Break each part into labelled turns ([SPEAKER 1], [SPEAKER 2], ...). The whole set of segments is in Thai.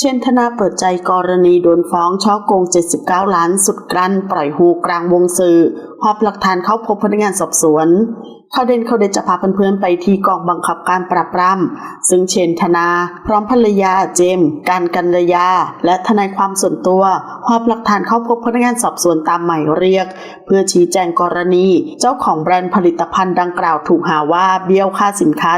[SPEAKER 1] เช่นธนาเปิดใจกรณีโดนฟ้องช่อโกง 79 ล้านสุดกลั้น ปล่อยหูกลางวงสื่อหอบหลักฐานเข้าพบพนักงานสอบสวน ข่าวเด่นข่าวเด็ดจะพาเพื่อนๆไปที่กองบังคับการปราบปราม ซึ่งเชนธนา พร้อมภรรยาเจมส์การกันรยา และทนายความส่วนตัวหอบหลักฐานเข้าพบพนักงานสอบสวนตามหมายเรียก เพื่อชี้แจงกรณี เจ้าของแบรนด์ผลิตภัณฑ์ดังกล่าวถูกหาว่าเบี้ยวค่าสินค้า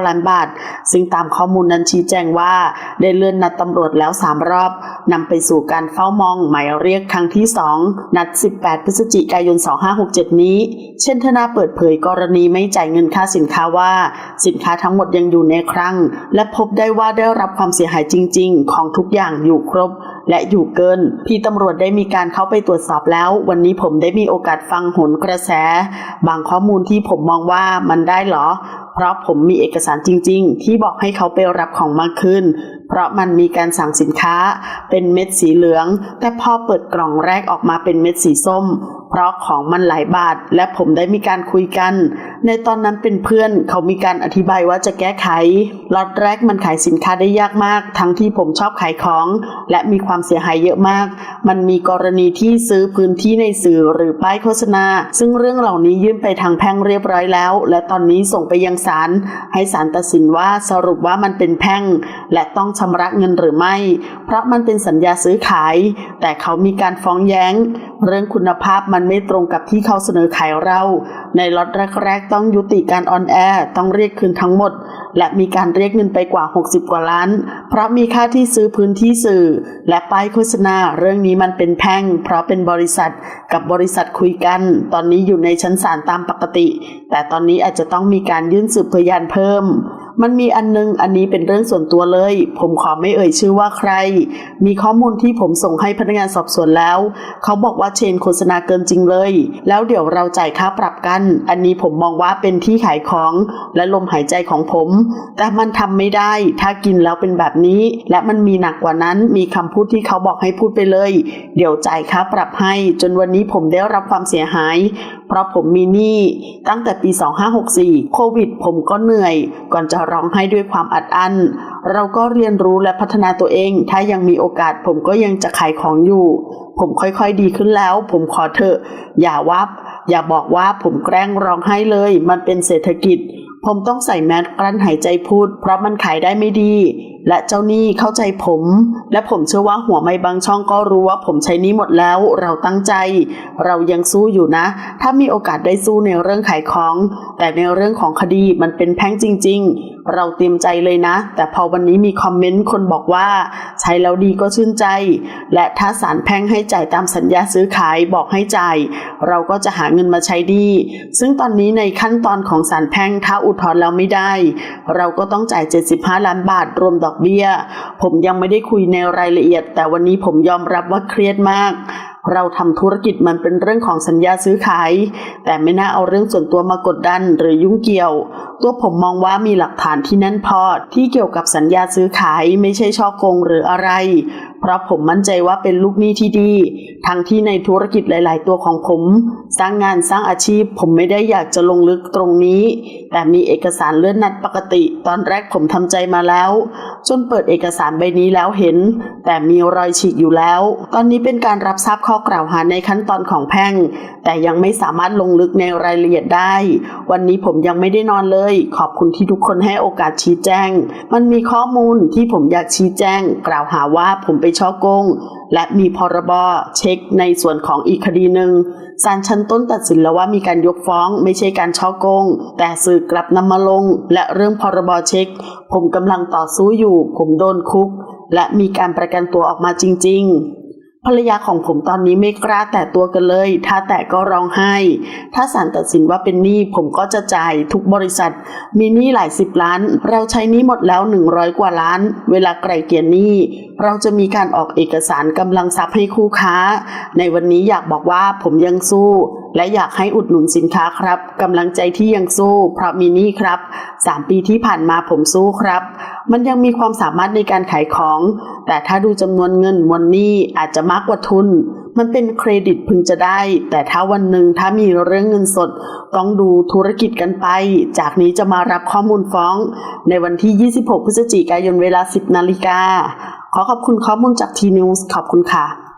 [SPEAKER 1] 79 ล้านบาท ซึ่งตามข้อมูลนั้นชี้แจงว่า ได้เลื่อนนัดตำรวจแล้ว 3 รอบนำไปสู่การเฝ้ามองหมายเรียกครั้งที่ 2 นัด 18 พฤศจิกายน 2567 นี้ เช่นธนาเปิดเผยกรณีไม่จ่ายเงินค่าสินค้าว่า สินค้าทั้งหมดยังอยู่ในคลังและพบได้ว่าได้รับความเสียหายจริง ๆ ของทุกอย่างอยู่ครบ และอยู่เกิน พี่ตำรวจได้มีการเข้าไปตรวจสอบแล้ว วันนี้ผมได้มีโอกาสฟังหนกระแส บางข้อมูลที่ผมมองว่ามันได้เหรอ เพราะผมมีเอกสารจริง ๆ ที่บอกให้เขาไปรับของมากขึ้นเพราะมันมีการสั่งสินค้าเป็นเม็ดสีเหลือง แต่พอเปิดกล่องแรกออกมาเป็นเม็ดสีส้ม ราะของมันหลายบาท และผมได้มีการคุยกันในตอนนั้นเป็นเพื่อนเขามีการอธิบายว่าจะแก้ไขล็อตแรกมันขายสินค้าได้ยากมาก ทั้งที่ผมชอบขายของ และมีความเสียหายเยอะมาก มันมีกรณีที่ซื้อพื้นที่ในสื่อหรือป้ายโฆษณา ซึ่งเรื่องเหล่านี้ยื่นไปทางแพ่งเรียบร้อยแล้ว และตอนนี้ส่งไปยังศาลให้ศาลตัดสินว่าสรุปว่ามันเป็นแพ่ง และต้องชำระเงินหรือไม่ เพราะมันเป็นสัญญาซื้อขาย แต่เขามีการฟ้องแย้ง เรื่องคุณภาพมันไม่ตรงกับที่เขาเสนอขายเรา ในล็อตแรกๆ ต้องยุติการออนแอร์ต้องเรียกคืนทั้งหมด และมีการเรียกเงินไปกว่า 60 กว่าล้าน เพราะมีค่าที่ซื้อพื้นที่สื่อ และป้ายโฆษณา เรื่องนี้มันเป็นแพ่ง เพราะเป็นบริษัทกับบริษัทคุยกัน ตอนนี้อยู่ในชั้นศาลตามปกติ แต่ตอนนี้อาจจะต้องมีการยื่นสืบพยานเพิ่ม มันมีอันนึงอันนี้เป็นเรื่องส่วนตัวเลย ผมขอไม่เอ่ยชื่อว่าใคร มีข้อมูลที่ผมส่งให้พนักงานสอบสวนแล้ว เขาบอกว่าเชนโฆษณาเกินจริงเลย แล้วเดี๋ยวเราจ่ายค่าปรับกัน อันนี้ผมมองว่าเป็นที่ขายของ และลมหายใจของผม แต่มันทำไม่ได้ ถ้ากินแล้วเป็นแบบนี้ และมันมีหนักกว่านั้น มีคำพูดที่เขาบอกให้พูดไปเลย เดี๋ยวจ่ายค่าปรับให้ จนวันนี้ผมได้รับความเสียหาย ราะผมมีหนี้ตั้งแต่ปี 2564 โควิดผมก็เหนื่อย ก่อนจะร้องไห้ด้วยความอัดอั้น เราก็เรียนรู้และพัฒนาตัวเอง ถ้ายังมีโอกาสผมก็ยังจะขายของอยู่ ผมค่อยๆดีขึ้นแล้ว ผมขอเถอะ อย่าวับ อย่าบอกว่าผมแกล้งร้องไห้เลย มันเป็นเศรษฐกิจ ผมต้องใส่แมสกลั้นหายใจพูด เพราะมันขายได้ไม่ดีและเจ้าหนี้เข้าใจผม และผมเชื่อว่าหัวไม่บางช่องก็รู้ว่าผมใช้นี้หมดแล้ว เราตั้งใจ เรายังสู้อยู่นะ ถ้ามีโอกาสได้สู้ในเรื่องขายของ แต่ในเรื่องของคดีมันเป็นแพ่งจริง ๆ เราเตรียมใจเลยนะ แต่พอวันนี้มีคอมเมนต์คนบอกว่า ใช้แล้วดีก็ชื่นใจ และถ้าศาลแพ่งให้จ่ายตามสัญญาซื้อขายบอกให้จ่ายเราก็จะหาเงินมาใช้ดี ซึ่งตอนนี้ในขั้นตอนของศาลแพ่งถ้าอุทธรณ์แล้วไม่ได้ เราก็ต้องจ่าย 75 ล้านบาทรวมดอกเบี้ย ผมยังไม่ได้คุยในรายละเอียด แต่วันนี้ผมยอมรับว่าเครียดมาก เราทำธุรกิจมันเป็นเรื่องของสัญญาซื้อขาย แต่ไม่น่าเอาเรื่องส่วนตัวมากดดันหรือยุ่งเกี่ยว ตัวผมมองว่ามีหลักฐานที่แน่นพอที่เกี่ยวกับสัญญาซื้อขายไม่ใช่ช่อโกงหรืออะไร เพราะผมมั่นใจว่าเป็นลูกหนี้ที่ดี ทั้งที่ในธุรกิจหลาย ๆ ตัวของผม สร้างงานสร้างอาชีพ ผมไม่ได้อยากจะลงลึกตรงนี้ แต่มีเอกสารเลื่อนนัดปกติ ตอนแรกผมทำใจมาแล้ว จนเปิดเอกสารใบนี้แล้วเห็น แต่มีรอยฉีกอยู่แล้ว ตอนนี้เป็นการรับทราบข้อกล่าวหาในขั้นตอนของแพ่ง แต่ยังไม่สามารถลงลึกในรายละเอียดได้ วันนี้ผมยังไม่ได้นอนเลย ขอบคุณที่ทุกคนให้โอกาสชี้แจง มันมีข้อมูลที่ผมอยากชี้แจง กล่าวหาว่าผมไปช่อกง และมีพรบเช็คในส่วนของอีกคดีหนึ่งศาลชั้นต้นตัดสินแล้วว่ามีการยกฟ้องไม่ใช่การช่อกง แต่สื่อกลับนำมาลง และเรื่องพรบเช็ค ผมกำลังต่อสู้อยู่ ผมโดนคุก และมีการประกันตัวออกมาจริง ๆ ภรรยาของผมตอนนี้ไม่กล้าแตะตัวกันเลย ถ้าแตะก็ร้องไห้ ถ้าศาลตัดสินว่าเป็นหนี้ผมก็จะจ่ายทุกบริษัท มีหนี้หลายสิบล้าน เราใช้หนี้หมดแล้วหนึ่งร้อยกว่าล้าน เวลาไกลเกลี่ยหนี้ เราจะมีการออกเอกสารกำลังทรัพย์ให้คู่ค้า ในวันนี้อยากบอกว่าผมยังสู้ และอยากให้อุดหนุนสินค้าครับกำลังใจที่ยังสู้ เพราะมีหนี้ครับสามปีที่ผ่านมาผมสู้ครับ มันยังมีความสามารถในการขายของ แต่ถ้าดูจำนวนเงินวันนี้อาจจะมากกว่าทุน มันเป็นเครดิตพึงจะได้ แต่ถ้าวันหนึ่งถ้ามีเรื่องเงินสด ต้องดูธุรกิจกันไป จากนี้จะมารับข้อมูลฟ้อง ในวันที่ 26 พฤศจิกายนเวลา 10 นาฬิกา ขอขอบคุณข้อมูลจากทีนิวส์ขอบคุณค่ะ